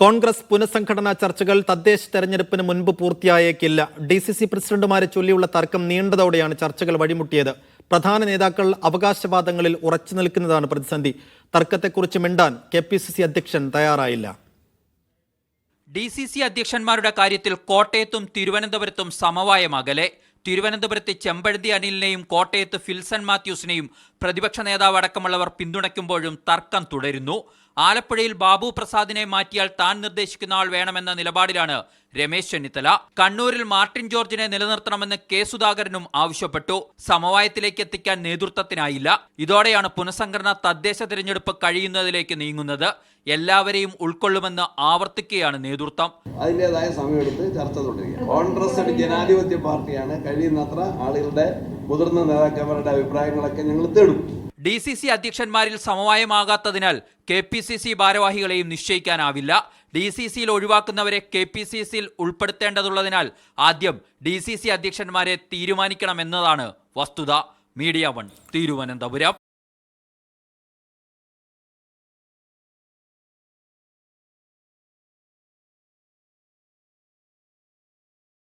കോൺഗ്രസ് പുനഃസംഘടനാ ചർച്ചകൾ തദ്ദേശ തെരഞ്ഞെടുപ്പിന് മുൻപ് പൂർത്തിയായേക്കില്ല. ഡി സി സി പ്രസിഡന്റുമാരെ ചൊല്ലിയുള്ള തർക്കം നീണ്ടതോടെയാണ് ചർച്ചകൾ വഴിമുട്ടിയത്. പ്രധാന നേതാക്കൾ അവകാശവാദങ്ങളിൽ ഉറച്ചു നിൽക്കുന്നതാണ് പ്രതിസന്ധി. തർക്കത്തെക്കുറിച്ച് മിണ്ടാൻ കെ പി സി സി അധ്യക്ഷൻ തയ്യാറായില്ല. ഡി സി സി അധ്യക്ഷന്മാരുടെ കാര്യത്തിൽ കോട്ടയത്തും തിരുവനന്തപുരത്തും സമവായം അകലെ തിരുവനന്തപുരത്ത് ചെമ്പഴുതി അനിലിനെയും കോട്ടയത്ത് ഫിൽസൺ മാത്യൂസിനെയും പ്രതിപക്ഷ നേതാവ് അടക്കമുള്ളവർ പിന്തുണയ്ക്കുമ്പോഴും തർക്കം തുടരുന്നു. ആലപ്പുഴയിൽ ബാബു പ്രസാദിനെ മാറ്റിയാൽ താൻ നിർദ്ദേശിക്കുന്ന ആൾ വേണമെന്ന നിലപാടിലാണ് രമേശ് ചെന്നിത്തല. കണ്ണൂരിൽ മാർട്ടിൻ ജോർജിനെ നിലനിർത്തണമെന്ന് കെ സുധാകരനും ആവശ്യപ്പെട്ടു. സമവായത്തിലേക്ക് എത്തിക്കാൻ നേതൃത്വത്തിനായില്ല. ഇതോടെയാണ് പുനഃസംഘടന തദ്ദേശ തിരഞ്ഞെടുപ്പ് കഴിയുന്നതിലേക്ക് നീങ്ങുന്നത്. എല്ലാവരെയും ഉൾക്കൊള്ളുമെന്ന് ആവർത്തിക്കുകയാണ് നേതൃത്വം. അതിന്റെതായ സമയമെടുത്ത് ചർച്ച തുടരുക കോൺഗ്രസ് ഒരു ജനാധിപത്യ പാർട്ടിയാണ്. കഴിയുന്നത്ര ആളുകളുടെ മുതിർന്ന നേതാക്കന്മാരുടെ അഭിപ്രായങ്ങളൊക്കെ ഞങ്ങൾ തേടും. ഡി സി സി അധ്യക്ഷന്മാരിൽ സമവായമാകാത്തതിനാൽ കെ പി സി സി ഭാരവാഹികളെയും നിശ്ചയിക്കാനാവില്ല. ഡി സി സിയിൽ ഒഴിവാക്കുന്നവരെ കെ പി സി സിയിൽ ഉൾപ്പെടുത്തേണ്ടതുള്ളതിനാൽ ആദ്യം ഡി സി സി അധ്യക്ഷന്മാരെ തീരുമാനിക്കണമെന്നതാണ് വസ്തുത. Media one Thiruvananthapuram.